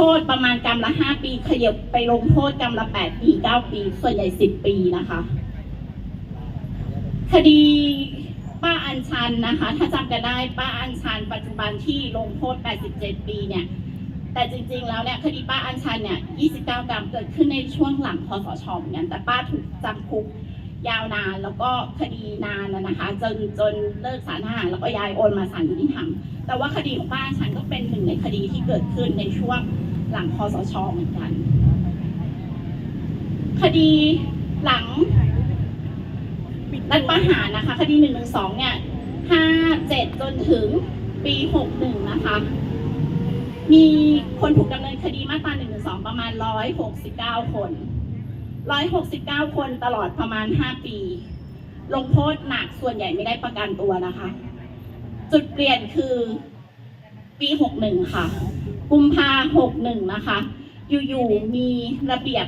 โทษประมาณกรรมละห้าปีขยับไปลงโทษกรรมละแปดปีเก้าปี ส่วนใหญ่สิบปีนะคะ คดีป้าอัญชันนะคะ ถ้าจำกันได้ป้าอัญชัน ปัจจุบันที่ลงโทษ 87 ปีเนี่ย แต่จริงๆ แล้วเนี่ยคดีป้าอัญชันเนี่ย 29 กรัมเกิดขึ้นในช่วงหลังคอสชเหมือนกันแต่ป้าถูกจำคุกยาวนานแล้วก็คดีนานนะคะ จนจนเลิกสารทหารแล้วก็ย้ายโอนมาศาลยุติธรรมแต่ว่าคดีของป้าอัญชันก็เป็นหนึ่งในคดีที่เกิดขึ้นในช่วง หลังคอสชเหมือนกัน คดีหลังรัฐประหารนะคะ คดีหนึ่งหนึ่งสองเนี่ยห้าเจ็ดจนถึงปีหกหนึ่งนะคะ มีคนถูกดำเนินคดีมาตราหนึ่งหนึ่งสองประมาณร้อยหกสิบเก้าคนร้อยหกสิบเก้าคนตลอดประมาณห้าปี ลงโทษหนักส่วนใหญ่ไม่ได้ประกันตัวนะคะ จุดเปลี่ยนคือปีหกหนึ่งค่ะ กุมภาหกหนึ่งนะคะ อยู่ๆมีระเบียบ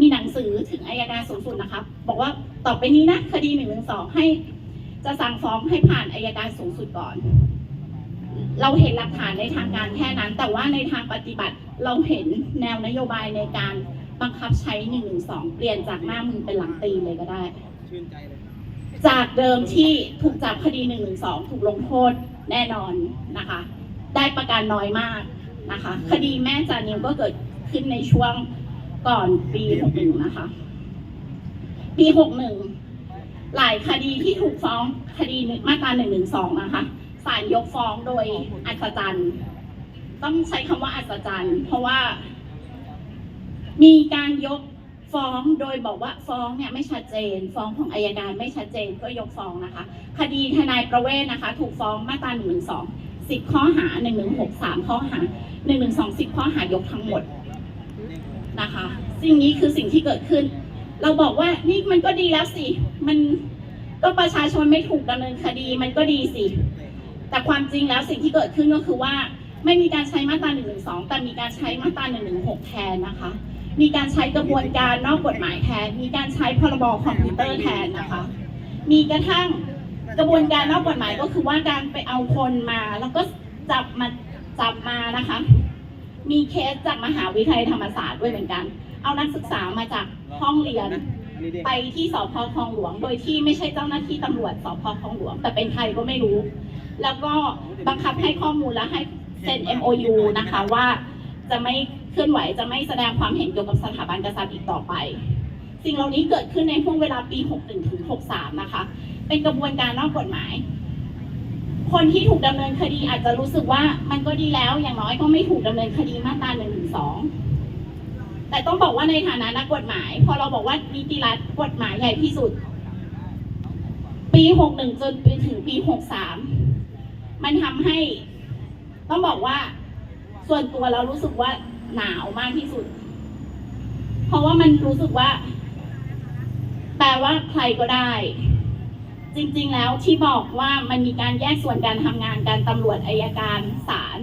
มีหนังสือถึงอายการสูงสุดนะคะ บอกว่าต่อไปนี้นะคดีหนึ่งหนึ่งสองให้ จะสั่งฟ้องให้ผ่านอายการสูงสุดก่อน เราเห็นหลักฐานในทางการแค่นั้น แต่ว่าในทางปฏิบัติเราเห็นแนวนโยบายในการบังคับใช้หนึ่งหนึ่งสองเปลี่ยนจากหน้ามือเป็นหลังตีเลยก็ได้จเลยจากเดิมที่ถูกจับคดีหนึ่งหนึ่งสองถูกลงโทษแน่นอนนะคะ ได้ประกันน้อยมาก นะคะ คดีแม่จานิวก็เกิดขึ้นในช่วงก่อนปีหกหนึ่งนะคะ ปีหกหนึ่งหลายคดีที่ถูกฟ้องคดีมาตราหนึ่งหนึ่งสองนะคะศาลยกฟ้องโดยอัศจรรย์ ต้องใช้คำว่าอัศจรรย์ เพราะว่า มีการยกฟ้องโดยบอกว่าฟ้องเนี่ยไม่ชัดเจน ฟ้องของอายการไม่ชัดเจนก็ยกฟ้องนะคะ คดีทนายประเวศนะคะ ถูกฟ้องมาตราหนึ่งหนึ่งสองสิบข้อหาหนึ่งหนึ่งหกสามข้อหา หนึ่งหนึ่งสองสิบข้อหายกทั้งหมดนะคะ สิ่งนี้คือสิ่งที่เกิดขึ้น เราบอกว่านี่มันก็ดีแล้วสิ มันก็ประชาชนไม่ถูกดำเนินคดีมันก็ดีสิ แต่ความจริงแล้วสิ่งที่เกิดขึ้นก็คือว่า ไม่มีการใช้มาตรา1นึแต่มีการใช้มาตรา116แทนนะคะ มีการใช้กระบวนการนอกกฎหมายแทน มีการใช้พรบคอมพิวเตอร์แทนนะคะ มีกระทั่งกระบวนการนอกกฎหมายก็คือว่าการไปเอาคนมา แล้วก็จับมาจับมานะคะ มีเคสจากมหาวิทยาลัยธรรมศาสตร์ด้วยเหมือนกัน เอานักศึกษามาจากห้องเรียนนี่ดิไปที่สพคลองหลวง โดยที่ไม่ใช่เจ้าหน้าที่ตำรวจสพคลองหลวง แต่เป็นใครก็ไม่รู้ แล้วก็บังคับให้ข้อมูลและให้เซ็น MOU นะคะว่าจะไม่เคลื่อนไหวจะไม่แสดงความเห็นเกี่ยวกับสถาบันกษัตริย์อีกต่อไป สิ่งเหล่านี้เกิดขึ้นในช่วงเวลาปี 61ถึง63 นะคะ เป็นกระบวนการนอกกฎหมาย คนที่ถูกดำเนินคดีอาจจะรู้สึกว่ามันก็ดีแล้วอย่างน้อยก็ไม่ถูกดำเนินคดีมาตรา1นึแต่ต้องบอกว่าในฐานะนักกฎหมาย พอเราบอกว่านิติรัฐกฎหมายใหญ่ที่สุด ปี61จนไปถึงปี63มันทำให้ ต้องบอกว่า ส่วนตัวเรารู้สึกว่าหนาวมากที่สุด เพราะว่ามันรู้สึกว่า แปลว่าใครก็ได้ จริงๆแล้วที่บอกว่ามันมีการแยกส่วนการทำงานการตำรวจอายการศาล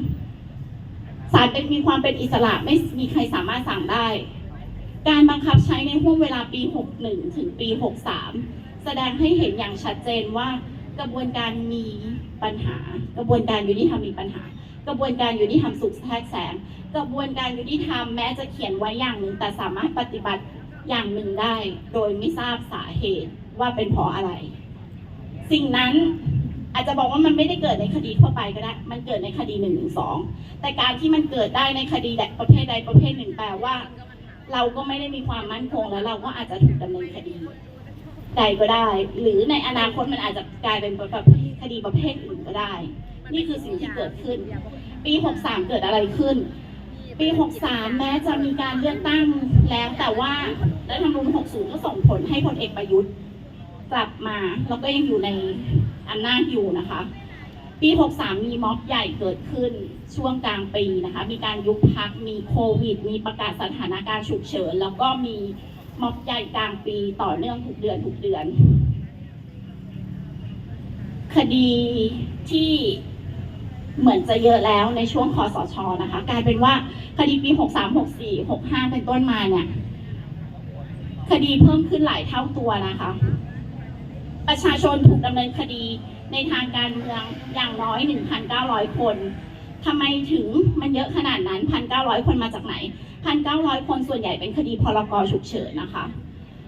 ศาลเป็นมีความเป็นอิสระไม่มีใครสามารถสั่งได้ การบังคับใช้ในห่วงเวลาปี 61 ถึงปี 63 แสดงให้เห็นอย่างชัดเจนว่ากระบวนการมีปัญหา กระบวนการยุติธรรมมีปัญหา กระบวนการยุติธรรมสุขแทรกแสงกระบวนการยุติธรรมแม้จะเขียนไว้อย่างหนึ่ง แต่สามารถปฏิบัติอย่างหนึ่งได้ โดยไม่ทราบสาเหตุว่าเป็นเพราะอะไร สิ่งนั้นอาจจะบอกว่ามันไม่ได้เกิดในคดีทั่วไปก็ได้ มันเกิดในคดีหนึ่งหนึ่งสองแต่การที่มันเกิดได้ในคดีใดประเภทใดประเภทหนึ่งแปลว่า เราก็ไม่ได้มีความมั่นคงแล้วเราก็อาจจะถูกดำเนินคดีใดก็ได้ หรือในอนาคตมันอาจจะกลายเป็นแบบคดีประเภทอื่นก็ได้ นี่คือสิ่งที่เกิดขึ้น ปี 63 เกิดอะไรขึ้น ปี 63 แม้จะมีการเลือกตั้งแล้วแต่ว่ารัฐธรรมนูญ60 ก็ส่งผลให้พลเอกประยุทธ์ กลับมาแล้วก็ยังอยู่ในอำนาจอยู่นะคะ ปี 63 มีม็อบใหญ่เกิดขึ้นช่วงกลางปีนะคะ มีการยุบพักมีโควิด มีประกาศสถานการณ์ฉุกเฉิน แล้วก็มีม็อบใหญ่กลางปีต่อเนื่องทุกเดือนทุกเดือน คดีที่เหมือนจะเยอะแล้วในช่วงคอสชนะคะ กลายเป็นว่าคดีปี 63 64 65 เป็นต้นมาเนี่ย คดีเพิ่มขึ้นหลายเท่าตัวนะคะ ประชาชนถูกดำเนินคดีในทางการเมืองอย่างน้อย 1,900 คนทำไมถึงมันเยอะขนาดนั้นพันเก้าร้อยคนมาจากไหนพันเก้าร้อยคนส่วนใหญ่เป็นคดีพรกฉุกเฉินนะคะ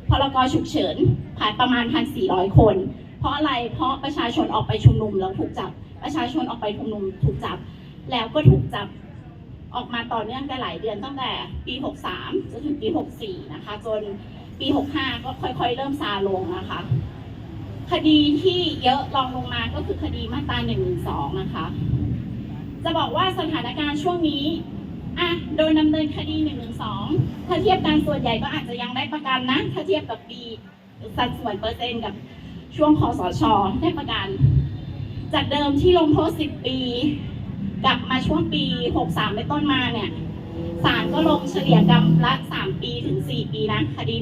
พรกฉุกเฉินผ่านประมาณพันสี่ร้อยคน เพราะอะไร เพราะประชาชนออกไปชุมนุมแล้วถูกจับ ประชาชนออกไปชุมนุมถูกจับ แล้วก็ถูกจับออกมาต่อเนื่องกันหลายเดือนตั้งแต่ปี 63จนถึงปี 64 นะคะ จนปี 65 ก็ค่อยๆ เริ่มซาลงนะคะ คดีที่เยอะรองลงมาก็คือคดีมาตรา112นะคะ จะบอกว่าสถานการณ์ช่วงนี้อะโดยดำเนินคดี112ถ้าเทียบกันส่วนใหญ่ก็อาจจะยังได้ประกันนะ ถ้าเทียบกับปีสัดส่วนเปอร์เซ็นต์กับช่วงคอสชได้ประกัน จากเดิมที่ลงโทษ 10 ปี กลับมาช่วงปี 63เป็นต้นมาเนี่ยศาลก็ลงเฉลี่ยกรรมละ 3 ปีถึง 4 ปีนะคดี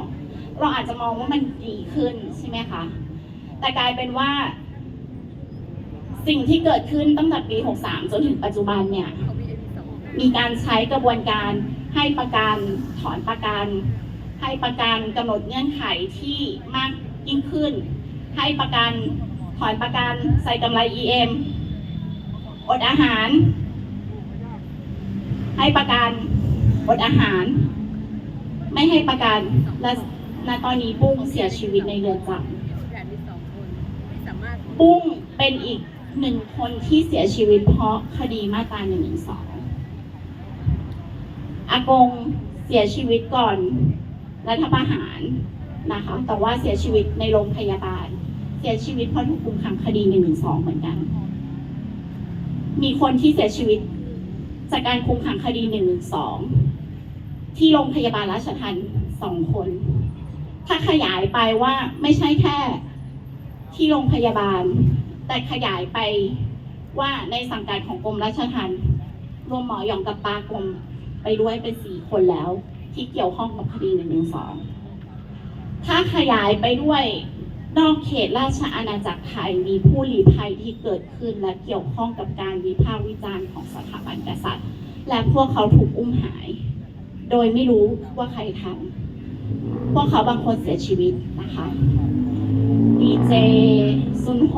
112เราอาจจะมองว่ามันดีขึ้นใช่ไหมคะ แต่กลายเป็นว่า สิ่งที่เกิดขึ้นตั้งแต่ปี 63 จนถึงปัจจุบันเนี่ย มีการใช้กระบวนการให้ประกันถอนประกัน ให้ประกันกำหนดเงื่อนไขที่มากยิ่งขึ้น ให้ประกันถอนประกันใส่กำไร EM อดอาหาร ให้ประกันอดอาหาร ไม่ให้ประกันและณตอนนี้ปุ้งเสียชีวิตในเรือนจำ ปุ้งเป็นอีกหนึ่งคนที่เสียชีวิตเพราะคดีมาตราหนึ่งหนึ่งสองอากงเสียชีวิตก่อนรัฐประหารนะคะ แต่ว่าเสียชีวิตในโรงพยาบาล เสียชีวิตเพราะถูกคุมขังคดีหนึ่งหนึ่งสองเหมือนกัน มีคนที่เสียชีวิตจากการคุมขังคดีหนึ่งหนึ่งสองที่โรงพยาบาลราชทันสองคน ถ้าขยายไปว่าไม่ใช่แค่ ที่โรงพยาบาล แต่ขยายไปว่าในสังกัดของกรมราชทัณฑ์รวมหมอหยองกับปากรมไปด้วยเป็นสี่คนแล้ว ที่เกี่ยวข้องกับคดีหนึ่งหนึ่งสองถ้าขยายไปด้วยนอกเขตราชอาณาจักรไทยมีผู้ลี้ภัยที่เกิดขึ้นและเกี่ยวข้องกับการวิพากษ์วิจารณ์ของสถาบันกษัตริย์ และพวกเขาถูกอุ้มหาย โดยไม่รู้ว่าใครทำพวกเขาบางคนเสียชีวิตนะคะ ดีเจซุนโฮ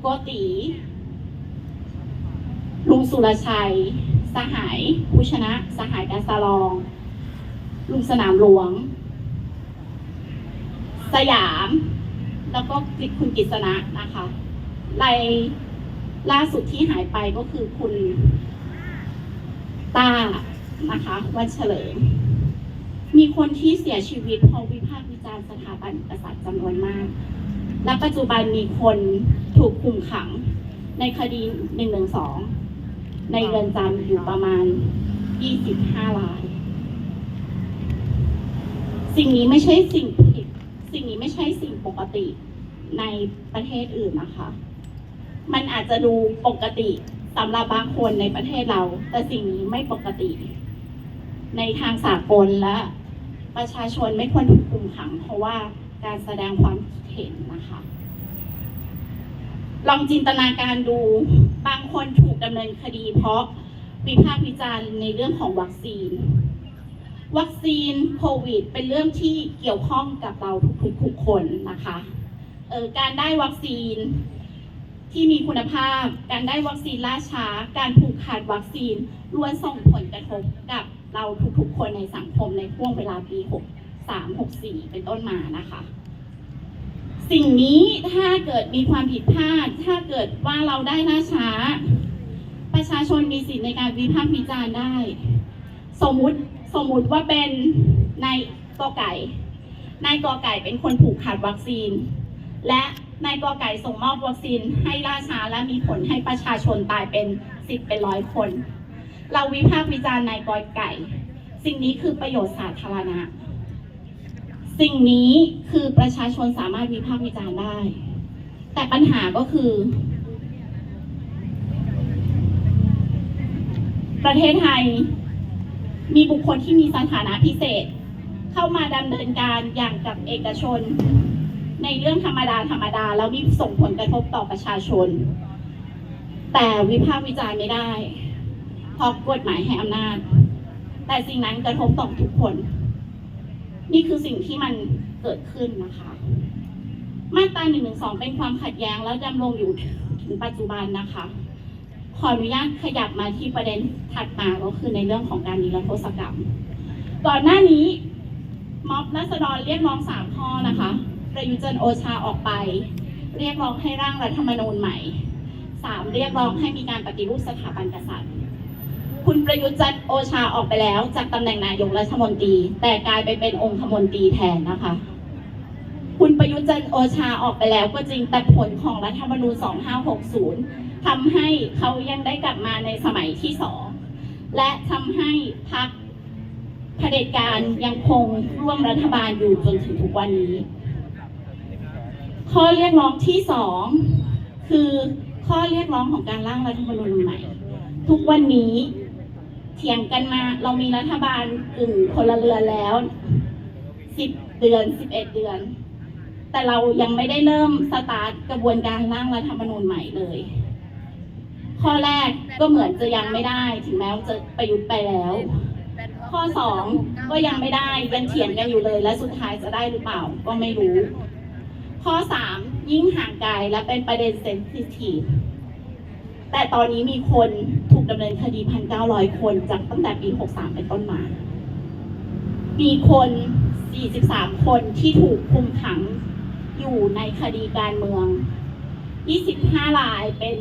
โกติลุงสุรชัย สหายผู้ชนะ สหายการสลอง ลุงสนามหลวง สยาม แล้วก็คุณกิษณะนะคะรายล่าสุดที่หายไปก็คือคุณตานะคะวันเฉลิม มีคนที่เสียชีวิตเพราะวิพากษ์วิจารณ์สถาบันกษัตริย์จำนวนมาก และปัจจุบันมีคนถูกคุมขังในคดีหนึ่งหนึ่งสองในเรือนจำอยู่ประมาณยี่สิบห้าราย สิ่งนี้ไม่ใช่สิ่งผิด สิ่งนี้ไม่ใช่สิ่งปกติในประเทศอื่นนะคะ มันอาจจะดูปกติสำหรับบางคนในประเทศเรา แต่สิ่งนี้ไม่ปกติในทางสากลและ ประชาชนไม่ควรถูกคุมขัง เพราะว่าการแสดงความคิดเห็นนะคะ ลองจินตนาการดูบางคนถูกดำเนินคดี เพราะวิพากษ์วิจารณ์ในเรื่องของวัคซีน วัคซีนโควิด เป็นเรื่องที่เกี่ยวข้องกับเราทุกๆคนนะคะออการได้วัคซีนที่มีคุณภาพ การได้วัคซีนล่าช้า การผูกขาดวัคซีนล้วนส่งผลกระทบกับ เราทุกๆคนในสังคมในช่วงเวลาปี 63 64 เป็นต้นมานะคะ สิ่งนี้ถ้าเกิดมีความผิดพลาด ถ้าเกิดว่าเราได้ล่าช้า ประชาชนมีสิทธิในการวิพากษ์วิจารณ์ได้ สมมุติสมมุติว่าเป็นนายกอไก่นายกอไก่เป็นคนผูกขาดวัคซีน และนายกอไก่ส่งมอบวัคซีนให้ล่าช้าและมีผลให้ประชาชนตายเป็นสิบเป็นร้อยคน เราวิพากษ์วิจารณ์นายกอยไก่ สิ่งนี้คือประโยชน์สาธารณะ สิ่งนี้คือประชาชนสามารถวิพากษ์วิจารณ์ได้ แต่ปัญหาก็คือ ประเทศไทยมีบุคคลที่มีสถานะพิเศษ เข้ามาดำเนินการอย่างกับเอกชน ในเรื่องธรรมดาธรรมดาแล้วมีส่งผลกระทบต่อประชาชน แต่วิพากษ์วิจารณ์ไม่ได้ เพราะกฎหมายให้อำนาจ แต่สิ่งนั้นกระทบต่อทุกคน นี่คือสิ่งที่มันเกิดขึ้นนะคะ มาตรา1นึเป็นความขัดแย้งแล้วดำรงอยู่ถึงปัจจุบันนะคะ ขออนุญาตขยับมาที่ประเด็นถัดมาก็คือในเรื่องของการนิรโทษกรรม ก่อนหน้านี้ม็อบรัษฎรเรียกร้องสามข้อนะคะ ประยุจันโอชาออกไป เรียกร้องให้ร่างรัฐธรรมนูญใหม่สามเรียกร้องให้มีการปฏิรูปสถาบันกษัตริย์ คุณประยุทธ์จันทร์โอชาออกไปแล้ว จากตำแหน่งนายกรัฐมนตรี แต่กลายไปเป็นองคมนตรีแทนนะคะ คุณประยุทธ์จันทร์โอชาออกไปแล้ว ก็จริงแต่ผลของรัฐธรรมนูญ 2560ทำให้เขายังได้กลับมาในสมัยที่สองและทำให้พรรคเผด็จการยังคงร่วมรัฐบาลอยู่จนถึงทุกวันนี้ ข้อเรียกร้องที่สองคือข้อเรียกร้องของการร่างรัฐธรรมนูญใหม่ ทุกวันนี้ เถียงกันมา เรามีรัฐบาลกึ่งพลเรือนแล้วสิบเดือนสิบเอ็ดเดือน แต่เรายังไม่ได้เริ่มสตาร์ทกระบวนการร่างรัฐธรรมนูญใหม่เลย ข้อแรกก็เหมือนจะยังไม่ได้ ถึงแม้ว่าจะประยุทธ์ไปแล้ว ข้อสองก็ยังไม่ได้ยังเถียงกันอยู่เลย และสุดท้ายจะได้หรือเปล่าก็ไม่รู้ ข้อสามยิ่งห่างไกลและเป็นประเด็นเซนซิทีฟ แต่ตอนนี้มีคนถูกดำเนินคดีพันเก้าร้อยคนจากตั้งแต่ปีหกสามเป็นต้นมา มีคนสี่สิบสามคนที่ถูกคุมขังอยู่ในคดีการเมืองยี่สิบห้ารายเป็น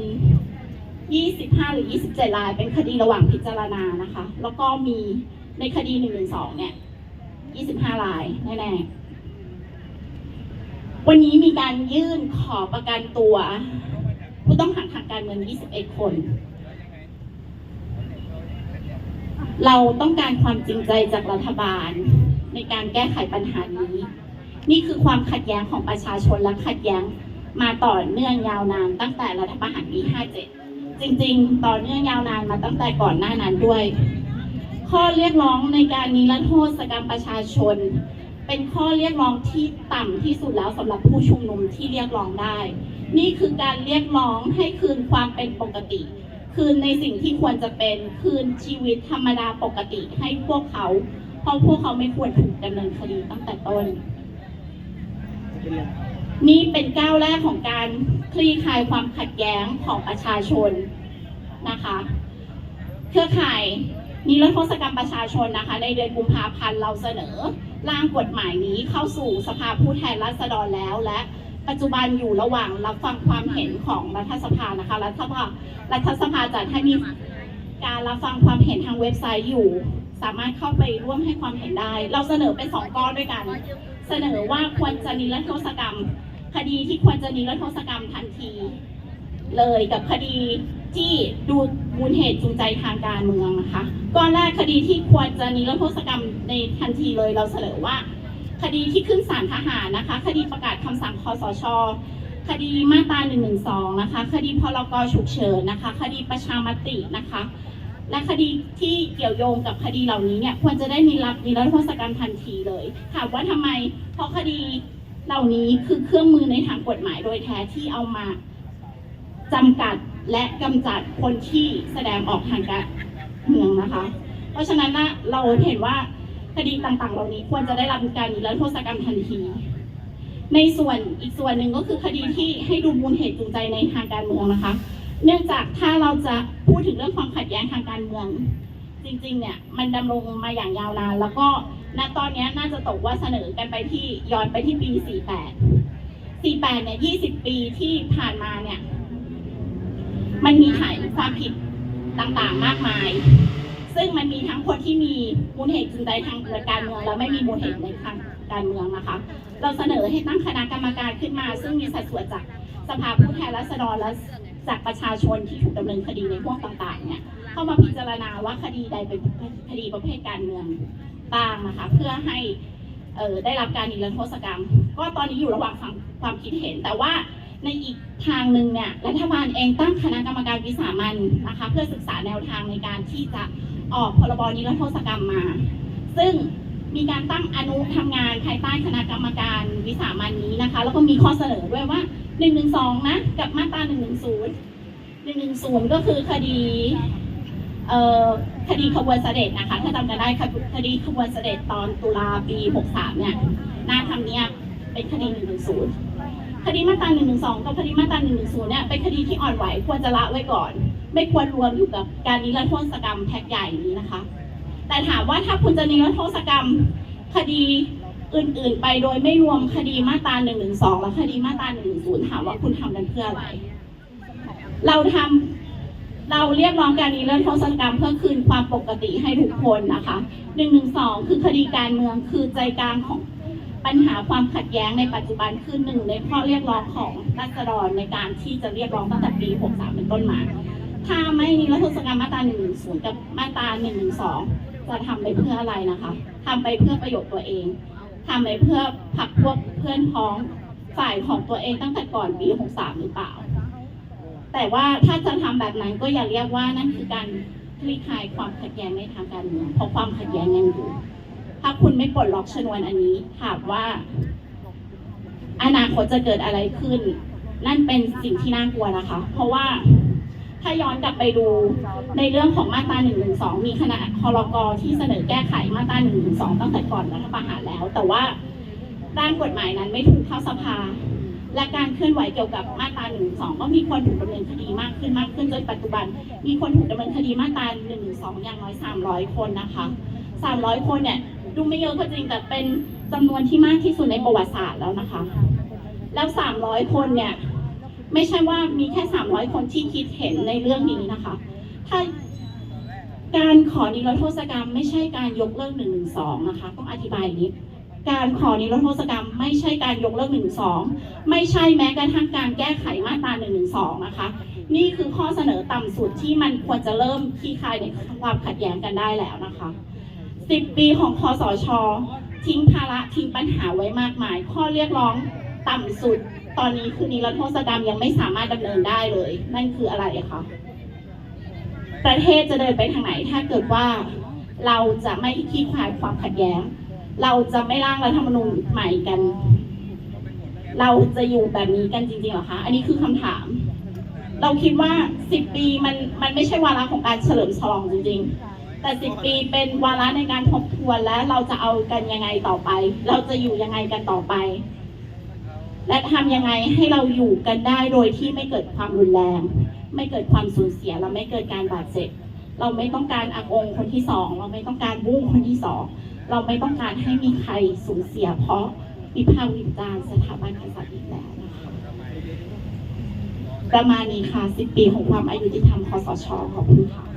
25 หรือ 27 ราย เป็นคดีระหว่างพิจารณานะคะ แล้วก็มีในคดี 112 เนี่ย 25 รายแน่ๆวันนี้มีการยื่นขอประกันตัว ผู้ต้องขังทางการเมือง 21 คน เราต้องการความจริงใจจากรัฐบาล ในการแก้ไขปัญหานี้ นี่คือความขัดแย้งของประชาชนและขัดแย้งมาต่อเนื่องยาวนานตั้งแต่รัฐประหารปี 57 จริงๆ ต่อเนื่องยาวนานมาตั้งแต่ก่อนหน้านั้นด้วย ข้อเรียกร้องในการนิรโทษกรรมประชาชน เป็นข้อเรียกร้องที่ต่ำที่สุดแล้วสำหรับผู้ชุมนุมที่เรียกร้องได้ นี่คือการเรียกร้องให้คืนความเป็นปกติ คืนในสิ่งที่ควรจะเป็นคืนชีวิตธรรมดาปกติให้พวกเขา เพราะพวกเขาไม่ควรถูกดำเนินคดีตั้งแต่ต้น นี่เป็นก้าวแรกของการคลี่คลายความขัดแย้งของประชาชนนะคะเครือข่ายนิรโทษกรรมประชาชนนะคะ ในเดือนกุมภาพันธ์เราเสนอร่างกฎหมายนี้เข้าสู่สภาผู้แทนราษฎรแล้วและ ปัจจุบันอยู่ระหว่างรับฟังความเห็นของรัฐสภานะคะ รัฐสภารัฐสภาจัดให้มีการรับฟังความเห็นทางเว็บไซต์อยู่ สามารถเข้าไปร่วมให้ความเห็นได้ เราเสนอเป็นสองก้อนด้วยกัน เสนอว่าควรจะนิรโทษกรรม คดีที่ควรจะนิรโทษกรรมทันที เลยกับคดีที่ดูมูลเหตุจูงใจทางการเมืองนะคะก้อนแรกคดีที่ควรจะนิรโทษกรรมในทันทีเลยเราเสนอว่า คดีที่ขึ้นศาลทหารนะคะ คดีประกาศคำสั่งคอสช คดีมาตรา1นึนะคะ คดีพรกฉุกเฉินนะคะ คดีประชามตินะคะ และคดีที่เกี่ยวโยงกับคดีเหล่านี้เนี่ยควรจะได้นิรับนิรโทษกรรมทันทีเลย ถามว่าทำไม เพราะคดีเหล่านี้คือเครื่องมือในทางกฎหมายโดยแท้ที่เอามาจำกัดและกำจัดคนที่แสดงออกทางการเมืองนะคะ เพราะฉะนั้นนะเราเห็นว่า คดีต่างๆ เหล่านี้ควรจะได้รับการนิรโทษกรรมทันที ในส่วนอีกส่วนหนึ่งก็คือคดีที่ให้ดูมูลเหตุจูงใจในทางการเมืองนะคะ เนื่องจากถ้าเราจะพูดถึงเรื่องความขัดแย้งทางการเมือง จริงๆ เนี่ยมันดำรงมาอย่างยาวนานแล้วก็ณตอนนี้น่าจะตกว่าเสนอกันไปที่ย้อนไปที่ปี 48 48 เนี่ย 20 ปีที่ผ่านมาเนี่ย มันมีฐานความผิดต่างๆ มากมาย ซึ่งมันมีทั้งคนที่มีมูลเหตุจูงใจทางการเมืองและไม่มีมูลเหตุในทางการเมืองนะคะ เราเสนอให้ตั้งคณะกรรมการขึ้นมา ซึ่งมีสัดส่วนจากสภาผู้แทนราษฎรและจากประชาชนที่ถูกดำเนินคดีในห่วงต่างๆเนี่ยเข้ามาพิจารณาว่าคดีใดเป็นคดีประเภทการเมืองบ้างนะคะ เพื่อให้เอ่อได้รับการนิรโทษกรรม ก็ตอนนี้อยู่ระหว่างฟังความคิดเห็นแต่ว่า ในอีกทางหนึ่งเนี่ยรัฐบาลเองตั้งคณะกรรมการวิสามันนะคะเพื่อศึกษาแนวทางในการที่จะออกพรบนิรโทษกรรมมา ซึ่งมีการตั้งอนุทำงานภายใต้คณะกรรมการวิสามันนี้นะคะ แล้วก็มีข้อเสนอด้วยว่า1นึนะ กับมาตรา1นึ110 ก็คือคดีคดีขบวนเสด็จนะคะ ถ้าจำกันได้คดีขบวนเสด็จตอนตุลาปี 63 เนี่ยหน้าทำเนียบเป็นคดี 110 คดีมาตรา112 กับคดีมาตรา110 เนี่ยเป็นคดีที่อ่อนไหวควรจะละไว้ก่อน ไม่ควรรวมอยู่กับการนิรโทษกรรมแพ็กใหญ่นี้นะคะ แต่ถามว่าถ้าคุณจะนิรโทษกรรมคดีอื่น ๆ ไปโดยไม่รวมคดีมาตรา1นึและคดีมาตรา1นึถามว่าคุณทำกันเพื่ออะไร เราทำเราเรียกร้องการนิรโทษกรรมเพื่อคืนความปกติให้ทุกคนนะคะ1นึคือคดีการเมืองคือใจกลางของ ปัญหาความขัดแย้งในปัจจุบันคือหนึ่งในข้อเรียกร้องของรัษฎรในการที่จะเรียกร้องตั้งแต่ปี 63 เป็นต้นมา ถ้าไม่นิรโทษกรรมมาตรา1นึกับมาตรา1นึจะทำไปเพื่ออะไรนะคะทำไปเพื่อประโยชน์ตัวเองทำไปเพื่อผลักพวกเพื่อนพ้องฝ่ายของตัวเองตั้งแต่ก่อนปี 63 หรือเปล่า แต่ว่าถ้าจะทำแบบนั้นก็อย่าเรียกว่านั่นคือการคลี่คลายความขัดแย้งในทางการเมืองเพราะความขัดแย้งยังอยู่ ถ้าคุณไม่ปลดล็อกชนวนอันนี้ ถามว่า อนาคตจะเกิดอะไรขึ้น นั่นเป็นสิ่งที่น่ากลัวนะคะ เพราะว่าถ้าย้อนกลับไปดูในเรื่องของมาตรา1นึมีคณะคอรกที่เสนอแก้ไขมาตรา1นึตั้งแต่ก่อนรัฐประหารแล้ว แต่ว่าร่างกฎหมายนั้นไม่ถูกเข้าสภา และการเคลื่อนไหวเกี่ยวกับมาตรา1นึก็มีคนถูกดำเนินคดีมากขึ้นมากขึ้นจนปัจจุบัน มีคนถูกดำเนินคดีมาตรา1นึอย่างน้อย 300 คนนะคะ 300 คนเนี่ย ดูไม่เยอะก็จริงแต่เป็นจำนวนที่มากที่สุดในประวัติศาสตร์แล้วนะคะ แล้ว 300 คนเนี่ย ไม่ใช่ว่ามีแค่ 300 คนที่คิดเห็นในเรื่องนี้นะคะ ถ้าการขอนิรโทษกรรม ไม่ใช่การยกเลิก1นึนะคะ ต้องอธิบายอย่างนี้การขอนิรโทษกรรม ไม่ใช่การยกเลิก1นึไม่ใช่แม้กระทั่งการแก้ไขมาตรา1นึนะคะ นี่คือข้อเสนอต่ำสุดที่มันควรจะเริ่มคลี่คลายในความขัดแย้งกันได้แล้วนะคะ 10ปีของคอสช ทิ้งภาระทิ้งปัญหาไว้มากมาย ข้อเรียกร้องต่ำสุด ตอนนี้คือนิรโทษกรรมยังไม่สามารถดำเนินได้เลย นั่นคืออะไรคะประเทศจะเดินไปทางไหนถ้าเกิดว่า เราจะไม่คลี่คลายความขัดแย้ง เราจะไม่ร่างรัฐธรรมนูญใหม่กัน เราจะอยู่แบบนี้กันจริงๆหรอคะ อันนี้คือคำถาม เราคิดว่า10ปีมันมันไม่ใช่วาระของการเฉลิมฉลองจริงๆ แต่10ปีเป็นวาระในการทบทวนและเราจะเอากันยังไงต่อไป เราจะอยู่ยังไงกันต่อไป และทำยังไงให้เราอยู่กันได้โดยที่ไม่เกิดความรุนแรง ไม่เกิดความสูญเสียและไม่เกิดการบาดเจ็บเราไม่ต้องการอากงคนที่สองเราไม่ต้องการบุ้งคนที่สองเราไม่ต้องการให้มีใครสูญเสีย เพราะวิพากษ์วิจารณ์สถาบันกษัตริย์อีกแล้วนะคะประมาณนี้ค่ะ 10 ปีของความอายุติธรรมคอสชขอบคุณค่ะ